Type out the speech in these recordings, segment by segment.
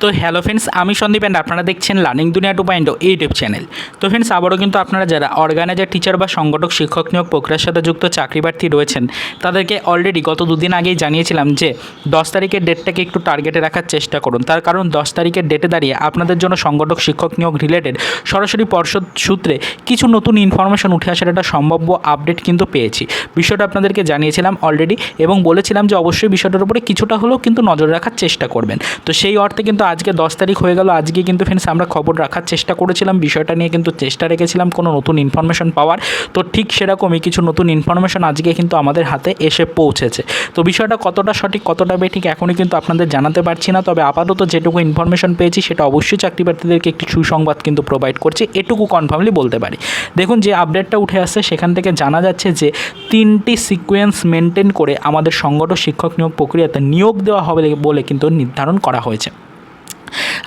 তো hello friends, আমি Sandeep and আপনারা দেখছেন learning Duniya two point YouTube channel. তো ফ্রেন্ডস, আবারও কিন্তু আপনারা যারা অর্গানাইজার টিচার বা সংগঠক, শিক্ষক নিয়োগ প্রক্রিয়ার সাথে যুক্ত চাকরি প্রার্থী রয়েছেন, তাদেরকে অলরেডি গত দুদিন আগেই জানিয়েছিলাম যে দশ তারিখের ডেটটাকে একটু টার্গেটে রাখার চেষ্টা করুন। তার কারণ দশ তারিখের ডেটে দাঁড়িয়ে আপনাদের জন্য সংগঠক, শিক্ষক নিয়োগ রিলেটেড সরাসরি পর্ষদ সূত্রে কিছু নতুন ইনফরমেশন উঠে আসার একটা সম্ভাব্য আপডেট কিন্তু পেয়েছি। বিষয়টা আপনাদেরকে জানিয়েছিলাম অলরেডি এবং বলেছিলাম যে অবশ্যই বিষয়টার উপরে কিছুটা হলেও কিন্তু নজর রাখার চেষ্টা করবেন। তো সেই অর্থে কিন্তু আজকে দশ তারিখ হয়ে গেল। আজকে কিন্তু ফ্রেন্ডস আমরা খবর রাখার চেষ্টা করেছিলাম। বিষয়টা নিয়ে কিন্তু চেষ্টা রেখেছিলাম কোনো নতুন ইনফরমেশন পাওয়ার। তো ঠিক সেরকমই কিছু নতুন ইনফরমেশন আজকে কিন্তু আমাদের হাতে এসে পৌঁছেছে। তো বিষয়টা কতটা সঠিক, কতটা বেঠিক এখনই কিন্তু আপনাদের জানাতে পারছি না। তবে আপাতত যেটুকু ইনফরমেশন পেয়েছি সেটা অবশ্যই চাকরি প্রার্থীদেরকে একটি সুসংবাদ কিন্তু প্রোভাইড করছে। এটুকু কনফার্মলি বলতে পারি। দেখুন, যে আপডেটটা উঠে আসছে, সেখান থেকে জানা যাচ্ছে যে তিনটি সিকোয়েন্স মেনটেন করে আমাদের সংগঠন শিক্ষক নিয়োগ প্রক্রিয়াতে নিয়োগ দেওয়া হবে বলে কিন্তু নির্ধারণ করা হয়েছে।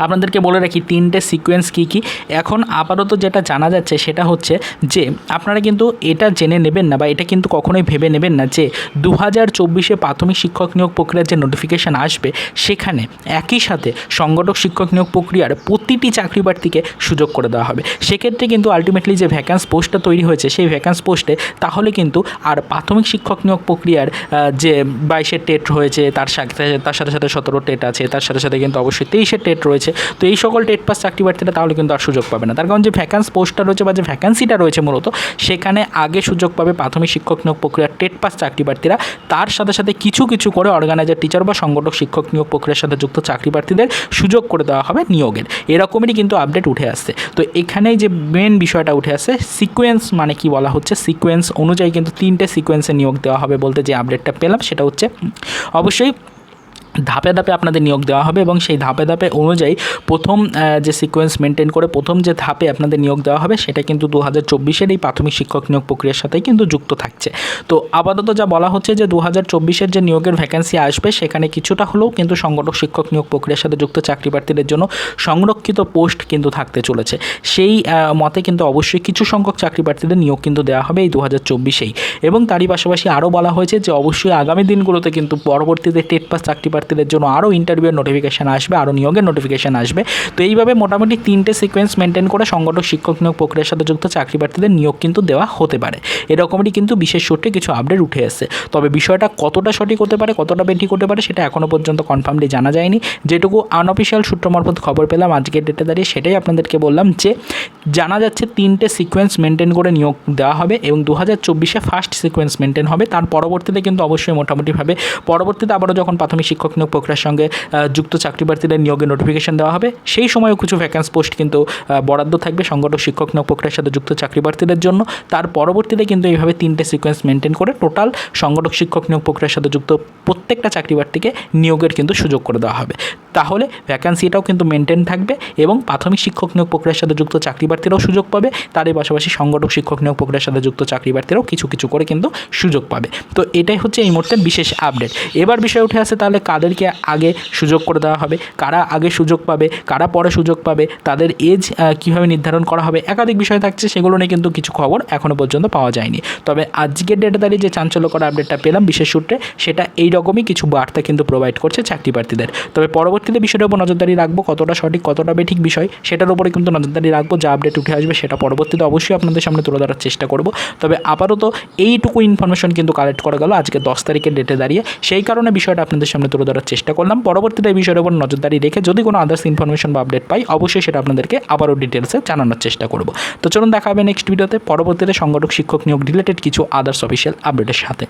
আপনাদেরকে বলে রাখি, তিনটে সিকোয়েন্স কী কী? এখন আপাতত যেটা জানা যাচ্ছে সেটা হচ্ছে যে, আপনারা কিন্তু এটা জেনে নেবেন না বা এটা কিন্তু কখনোই ভেবে নেবেন না যে দু হাজার চব্বিশে প্রাথমিক শিক্ষক নিয়োগ প্রক্রিয়ার যে নোটিফিকেশান আসবে, সেখানে একই সাথে সংগঠক শিক্ষক নিয়োগ প্রক্রিয়ার প্রতিটি চাকরি প্রার্থীকে সুযোগ করে দেওয়া হবে। সেক্ষেত্রে কিন্তু আলটিমেটলি যে ভ্যাকান্স পোস্টটা তৈরি হয়েছে, সেই ভ্যাকান্স পোস্টে তাহলে কিন্তু আর প্রাথমিক শিক্ষক নিয়োগ প্রক্রিয়ার যে বাইশের টেট রয়েছে, তার সাথে তার সাথে সাথে সতেরো টেট আছে, তার সাথে সাথে কিন্তু অবশ্যই তেইশের টেট রয়েছে। তো এই সকল টেট পাস চাকরি প্রার্থীরা তাহলে কিন্তু আর সুযোগ পাবে না। তার কারণ যে ভ্যাকান্স পোস্টটা রয়েছে বা যে ভ্যাকান্সিটা রয়েছে মূলত, সেখানে আগে সুযোগ পাবে প্রাথমিক শিক্ষক নিয়োগ প্রক্রিয়ার টেট পাস চাকরি প্রার্থীরা। তার সাথে সাথে কিছু কিছু করে অর্গানাইজার টিচার বা সংগঠক শিক্ষক নিয়োগ প্রক্রিয়ার সাথে যুক্ত চাকরি প্রার্থীদের সুযোগ করে দেওয়া হবে নিয়োগের। এরকমই কিন্তু আপডেট উঠে আসছে। তো এখানেই যে মেন বিষয়টা উঠে আসছে সিকোয়েন্স মানে কি বলা হচ্ছে? সিকোয়েন্স অনুযায়ী কিন্তু তিনটে সিকোয়েন্সে নিয়োগ দেওয়া হবে বলতে যে আপডেটটা পেলাম সেটা হচ্ছে, অবশ্যই ধাপে ধাপে আপনাদের নিয়োগ দেওয়া হবে এবং সেই ধাপে ধাপে অনুযায়ী প্রথম যে সিকোয়েন্স মেনটেন করে প্রথম যে ধাপে আপনাদের নিয়োগ দেওয়া হবে সেটা কিন্তু দু হাজার চব্বিশের এই প্রাথমিক শিক্ষক নিয়োগ প্রক্রিয়ার সাথেই কিন্তু যুক্ত থাকছে। তো আপাতত যা বলা হচ্ছে যে দু হাজার চব্বিশের যে নিয়োগের ভ্যাকেন্সি আসবে, সেখানে কিছুটা হলেও কিন্তু সংগঠক শিক্ষক নিয়োগ প্রক্রিয়ার সাথে যুক্ত চাকরি প্রার্থীদের জন্য সংরক্ষিত পোস্ট কিন্তু থাকতে চলেছে। সেই মতে কিন্তু অবশ্যই কিছু সংখ্যক চাকরি প্রার্থীদের নিয়োগ কিন্তু দেওয়া হবে এই দু হাজার চব্বিশেই। এবং তারই পাশাপাশি আরও বলা হয়েছে যে অবশ্যই আগামী দিনগুলোতে কিন্তু পরবর্তীতে টেট পাস চাকরি প্রার্থীদের জন্য আরও ইন্টারভিউয়ের নোটিফিকেশান আসবে, আরও নিয়োগের নোটিফিকেশান আসবে। তো এইভাবে মোটামুটি তিনটে সিকোয়েন্স মেনটেন করে সংগঠক, শিক্ষক নিয়োগ প্রক্রিয়ার সাথে যুক্ত চাকরি প্রার্থীদের নিয়োগ কিন্তু দেওয়া হতে পারে। এরকমই কিন্তু বিশেষ সূত্রে কিছু আপডেট উঠে এসেছে তবে বিষয়টা কতটা সঠিক হতে পারে, কতটা বেঠিক হতে পারে, সেটা এখনও পর্যন্ত কনফার্মলি জানা যায়নি। যেটুকু আনঅফিসিয়াল সূত্র মারফত খবর পেলাম আজকের ডেটে দাঁড়িয়ে সেটাই আপনাদেরকে বললাম যে, জানা যাচ্ছে তিনটে সিকোয়েন্স মেনটেন করে নিয়োগ দেওয়া হবে এবং দু হাজার চব্বিশে ফার্স্ট সিকোয়েন্স মেনটেন হবে। তার পরবর্তীতে কিন্তু অবশ্যই মোটামুটিভাবে, পরবর্তীতে আবারও যখন প্রাথমিক শিক্ষক নিয়োগ প্রক্রিয়ার সঙ্গে যুক্ত চাকরি প্রার্থীদের নিয়োগের নোটিফিকেশন দেওয়া হবে। সেই সময়ও কিছু ভ্যাকান্স পোস্ট কিন্তু বরাদ্দ থাকবে সংগঠক, শিক্ষক নিয়োগ প্রক্রিয়ার সাথে যুক্ত চাকরি প্রার্থীদের জন্য। তার পরবর্তীতে কিন্তু এইভাবে তিনটে সিকোয়েন্স মেনটেন করে টোটাল সংগঠক, শিক্ষক নিয়োগ প্রক্রিয়ার সাথে যুক্ত প্রত্যেকটা চাকরি প্রার্থীকে নিয়োগের কিন্তু সুযোগ করে দেওয়া হবে। তাহলে ভ্যাকান্সিটাও কিন্তু মেনটেন থাকবে এবং প্রাথমিক শিক্ষক নিয়োগ প্রক্রিয়ার সাথে যুক্ত চাকরি প্রার্থীরাও সুযোগ পাবে। তারই পাশাপাশি সংগঠক, শিক্ষক নিয়োগ প্রক্রিয়ার সাথে যুক্ত চাকরি প্রার্থীরাও কিছু কিছু করে কিন্তু সুযোগ পাবে। তো এটাই হচ্ছে এই মুহূর্তে বিশেষ আপডেট এবার বিষয় উঠে আসে তাহলে কাদেরকে আগে সুযোগ করে দেওয়া হবে। কারা আগে সুযোগ পাবে, কারা পরে সুযোগ পাবে, তাদের এজ কীভাবে নির্ধারণ করা হবে একাধিক বিষয় থাকছে, সেগুলো নিয়ে কিন্তু কিছু খবর এখনও পর্যন্ত পাওয়া যায়নি। তবে আজকের ডেটে দাঁড়িয়ে যে চাঞ্চল্যকর আপডেটটা পেলাম, বিশেষ সূত্রে, সেটা এই রকমই কিছু বার্তা কিন্তু প্রোভাইড করছে চাকরি প্রার্থীদের। তবে পরবর্তীতে বিষয়টার উপর নজরদারি রাখব, কতটা সঠিক, কতটা বেঠিক বিষয়, সেটার উপরে কিন্তু নজরদারি রাখব, যা আপডেট উঠে আসবে সেটা পরবর্তীতে অবশ্যই আপনাদের সামনে তুলে ধরার চেষ্টা করব। তবে আপাতত এইটুকু ইনফরমেশন কিন্তু কালেক্ট করা গেল আজকে দশ তারিখের ডেটে দাঁড়িয়ে। সেই কারণে বিষয়টা আপনাদের সামনে তুলে ধরার চেষ্টা করলাম। পরবর্তীতে এই বিষয়ের উপর নজরদারি রেখে যদি কোনো আদার্স ইনফরমেশন বা আপডেট পাই, অবশ্যই সেটা আপনাদেরকে আবারও ডিটেলসে জানানোর চেষ্টা করব। তো চলুন দেখা হবে নেক্সট ভিডিওতে পরবর্তীতে সংগঠক শিক্ষক নিয়োগ রিলেটেড কিছু আদার্স অফিসিয়াল আপডেটের সাথে।